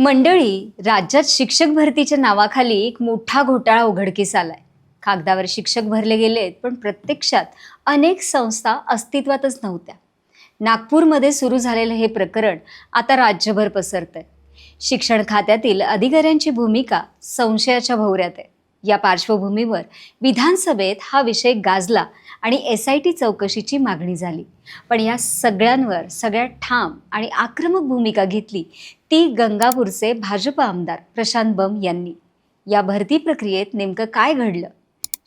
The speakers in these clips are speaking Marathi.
मंडळी राज्यात शिक्षक भरतीच्या नावाखाली एक मोठा घोटाळा उघडकीस आलाय. कागदावर शिक्षक भरले गेलेत पण प्रत्यक्षात अनेक संस्था अस्तित्वातच नव्हत्या. नागपूरमध्ये सुरू झालेलं हे प्रकरण आता राज्यभर पसरतंय. शिक्षण खात्यातील अधिकाऱ्यांची भूमिका संशयाच्या भोवऱ्यात आहे. या पार्श्वभूमीवर विधानसभेत हा विषय गाजला आणि एस आय टी चौकशीची मागणी झाली. पण या सगळ्यांवर सगळ्यात ठाम आणि आक्रमक भूमिका घेतली ती गंगापूरचे भाजप आमदार प्रशांत बम यांनी. या भरती प्रक्रियेत नेमकं काय घडलं?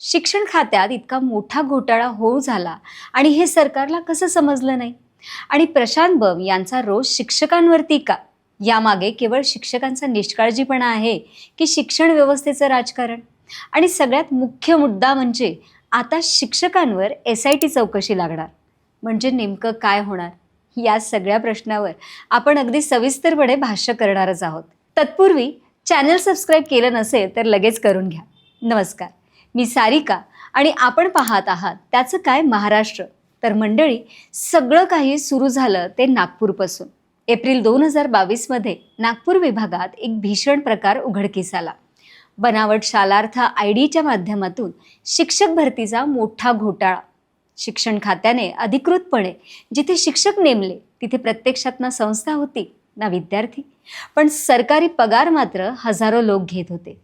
शिक्षण खात्यात इतका मोठा घोटाळा होऊ झाला आणि हे सरकारला कसं समजलं नाही? आणि प्रशांत बम यांचा रोष शिक्षकांवरती का? यामागे केवळ शिक्षकांचा निष्काळजीपणा आहे की शिक्षण व्यवस्थेचं राजकारण? आणि सगळ्यात मुख्य मुद्दा म्हणजे आता शिक्षकांवर एस आय टी चौकशी लागणार. म्हणजे नेमकं काय होणार? या सगळ्या प्रश्नावर आपण अगदी सविस्तरपणे भाष्य करणारच आहोत. तत्पूर्वी चॅनल सबस्क्राईब केलं नसेल तर लगेच करून घ्या. नमस्कार. मी सारिका आणि आपण पाहत आहात त्याचं काय महाराष्ट्र. तर मंडळी सगळं काही सुरू झालं ते नागपूरपासून. एप्रिल दोन हजार बावीसमध्ये नागपूर विभागात एक भीषण प्रकार उघडकीस आला. बनावट शालार्थ आय डीच्या माध्यमातून शिक्षक भरतीचा मोठा घोटाळा. शिक्षण खात्याने अधिकृतपणे जिथे शिक्षक नेमले तिथे प्रत्यक्षात ना संस्था होती ना विद्यार्थी. पण सरकारी पगार मात्र हजारो लोक घेत होते.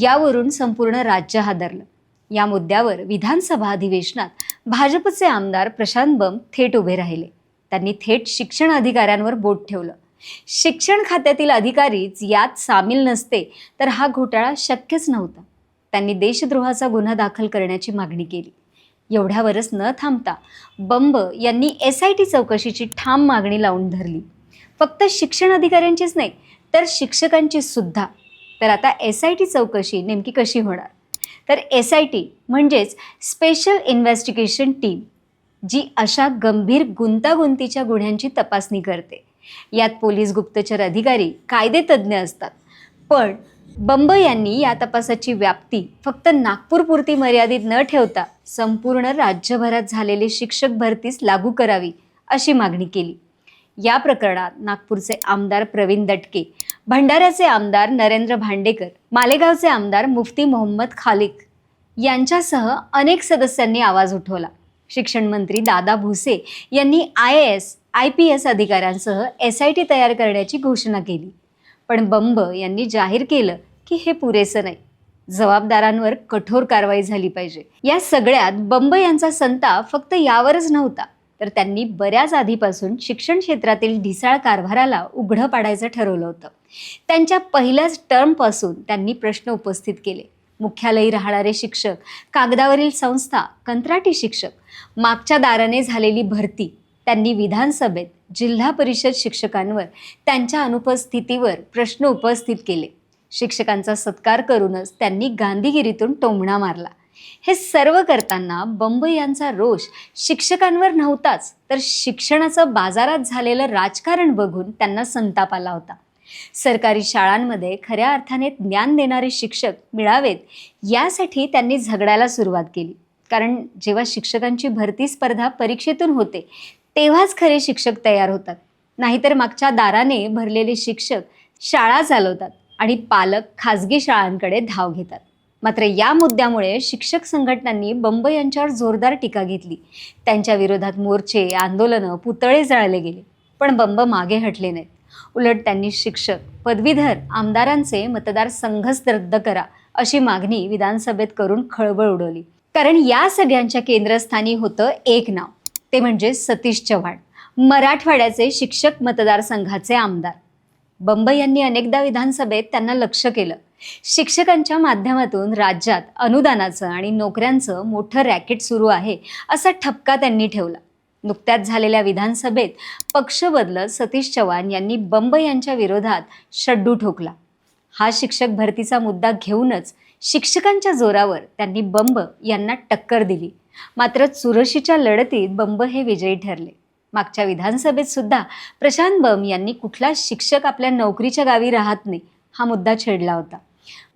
यावरून संपूर्ण राज्य हादरलं. या मुद्द्यावर विधानसभा अधिवेशनात भाजपचे आमदार प्रशांत बम थेट उभे राहिले. त्यांनी थेट शिक्षण अधिकाऱ्यांवर बोट ठेवलं. शिक्षण खात्यातील अधिकारीच यात सामील नसते तर हा घोटाळा शक्यच नव्हता. त्यांनी देशद्रोहाचा गुन्हा दाखल करण्याची मागणी केली. एवढ्यावरच न थांबता बंब यांनी एस आय टी चौकशीची ठाम मागणी लावून धरली. फक्त शिक्षण अधिकाऱ्यांचीच नाही तर शिक्षकांची सुद्धा. तर आता एस आय टी चौकशी नेमकी कशी होणार? तर एस आय टी म्हणजेच स्पेशल इन्व्हेस्टिगेशन टीम जी अशा गंभीर गुंतागुंतीच्या गुन्ह्यांची तपासणी करते. यात पोलीस गुप्तचर अधिकारी कायदेतज्ञ असतात. पण बंब यांनी या तपासाची व्याप्ती फक्त नागपूरपुरती मर्यादित न ठेवता संपूर्ण राज्यभरात झालेली शिक्षक भरतीस लागू करावी अशी मागणी केली. या प्रकरणात नागपूरचे आमदार प्रवीण दटके भंडाऱ्याचे आमदार नरेंद्र भांडेकर मालेगावचे आमदार मुफ्ती मोहम्मद खालिक यांच्यासह अनेक सदस्यांनी आवाज उठवला. शिक्षण मंत्री दादा भुसे यांनी I A S I P S अधिकाऱ्यांसह एस आय टी तयार करण्याची घोषणा केली. पण बंब यांनी जाहीर केलं की हे पुरेसं नाही. जबाबदारांवर कठोर कारवाई झाली पाहिजे. या सगळ्यात बंब यांचा संताप फक्त यावरच नव्हता. तर त्यांनी बऱ्याच आधीपासून शिक्षण क्षेत्रातील ढिसाळ कारभाराला उघडं पाडायचं ठरवलं होतं. त्यांच्या पहिल्याच टर्मपासून त्यांनी प्रश्न उपस्थित केले. मुख्यालयी राहणारे शिक्षक कागदावरील संस्था कंत्राटी शिक्षक मागच्या दाराने झालेली भरती त्यांनी विधानसभेत जिल्हा परिषद शिक्षकांवर त्यांच्या अनुपस्थितीवर प्रश्न उपस्थित केले. शिक्षकांचा सत्कार करूनच त्यांनी गांधीगिरीतून टोमणा मारला. हे सर्व करताना बंब यांचा रोष शिक्षकांवर नव्हताच तर शिक्षणाचं बाजारात झालेलं राजकारण बघून त्यांना संताप आला होता. सरकारी शाळांमध्ये खऱ्या अर्थाने ज्ञान देणारे शिक्षक मिळावेत यासाठी त्यांनी झगडायला सुरुवात केली. कारण जेव्हा शिक्षकांची भरती स्पर्धा परीक्षेतून होते तेव्हाच खरे शिक्षक तयार होतात. नाहीतर मागच्या दाराने भरलेले शिक्षक शाळा चालवतात आणि पालक खाजगी शाळांकडे धाव घेतात. मात्र या मुद्द्यामुळे शिक्षक संघटनांनी बंब यांच्यावर जोरदार टीका घेतली. त्यांच्या विरोधात मोर्चे आंदोलनं पुतळे जाळले गेले. पण बंब मागे हटले नाहीत. उलट त्यांनी शिक्षक पदवीधर आमदारांचे मतदारसंघच रद्द करा अशी मागणी विधानसभेत करून खळबळ उडवली. कारण या सगळ्यांच्या केंद्रस्थानी होतं एक नाव. ते म्हणजे सतीश चव्हाण मराठवाड्याचे शिक्षक मतदारसंघाचे आमदार. बंब यांनी अनेकदा विधानसभेत त्यांना लक्ष केलं. शिक्षकांच्या माध्यमातून राज्यात अनुदानाचं आणि नोकऱ्यांचं मोठं रॅकेट सुरू आहे असा ठपका त्यांनी ठेवला. नुकत्याच झालेल्या विधानसभेत पक्ष बदलत सतीश चव्हाण यांनी बंब यांच्या विरोधात शड्डू ठोकला. हा शिक्षक भरतीचा मुद्दा घेऊनच शिक्षकांच्या जोरावर त्यांनी बंब यांना टक्कर दिली. मात्र चुरशीच्या लढतीत बंब हे विजयी ठरले. मागच्या विधानसभेत सुद्धा प्रशांत बम यांनी कुठला शिक्षक आपल्या नोकरीच्या गावी राहत नाही हा मुद्दा छेडला होता.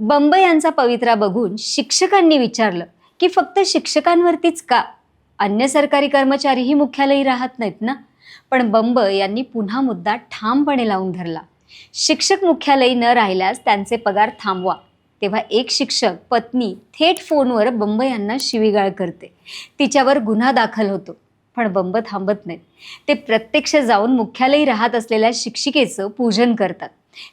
बंब यांचा पवित्रा बघून शिक्षकांनी विचारलं की फक्त शिक्षकांवरतीच का? अन्य सरकारी कर्मचारीही मुख्यालयी राहत नाहीत ना? पण बंब यांनी पुन्हा मुद्दा ठामपणे लावून धरला. शिक्षक मुख्यालयी न राहिल्यास त्यांचे पगार थांबवा. तेव्हा एक शिक्षक पत्नी थेट फोनवर बंब यांना शिवीगाळ करते. तिच्यावर गुन्हा दाखल होतो. पण बंब थांबत नाहीत. ते प्रत्यक्ष जाऊन मुख्यालयी राहत असलेल्या शिक्षिकेचं पूजन करतात.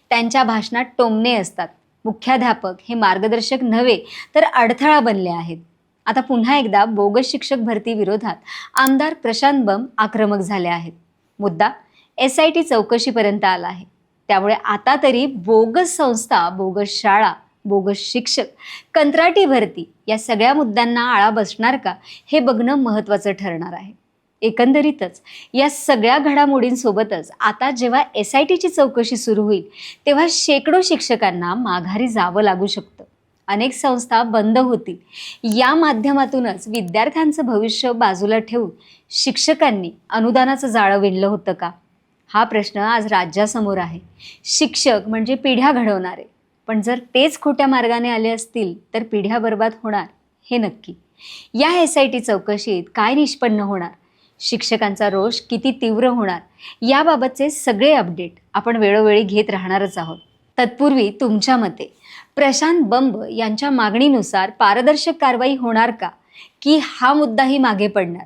त्यांच्या भाषणात टोमणे असतात. मुख्याध्यापक हे मार्गदर्शक नव्हे तर अडथळा बनले आहेत. आता पुन्हा एकदा बोगस शिक्षक भरती विरोधात आमदार प्रशांत बंब आक्रमक झाले आहेत. मुद्दा एस आय टी चौकशीपर्यंत आला आहे. त्यामुळे आता तरी बोगस संस्था बोगस शाळा बोगस शिक्षक कंत्राटी भरती या सगळ्या मुद्द्यांना आळा बसणार का हे बघणं महत्त्वाचं ठरणार आहे. एकंदरीतच या सगळ्या घडामोडींसोबतच आता जेव्हा एस आय टीची चौकशी सुरू होईल तेव्हा शेकडो शिक्षकांना माघारी जावं लागू शकतं. अनेक संस्था बंद होतील. या माध्यमातूनच विद्यार्थ्यांचं भविष्य बाजूला ठेवून शिक्षकांनी अनुदानाचं जाळं विणलं होतं का? हा प्रश्न आज राज्यासमोर आहे. शिक्षक म्हणजे पिढ्या घडवणारे. पण जर तेच खोट्या मार्गाने आले असतील तर पिढ्या बर्बाद होणार हे नक्की. या एस आय टी चौकशीत काय निष्पन्न होणार? शिक्षकांचा रोष किती तीव्र होणार? याबाबतचे सगळे अपडेट आपण वेळोवेळी घेत राहणारच आहोत. तत्पूर्वी तुमच्या मते प्रशांत बंब यांच्या मागणीनुसार पारदर्शक कारवाई होणार का? की हा मुद्दाही मागे पडणार?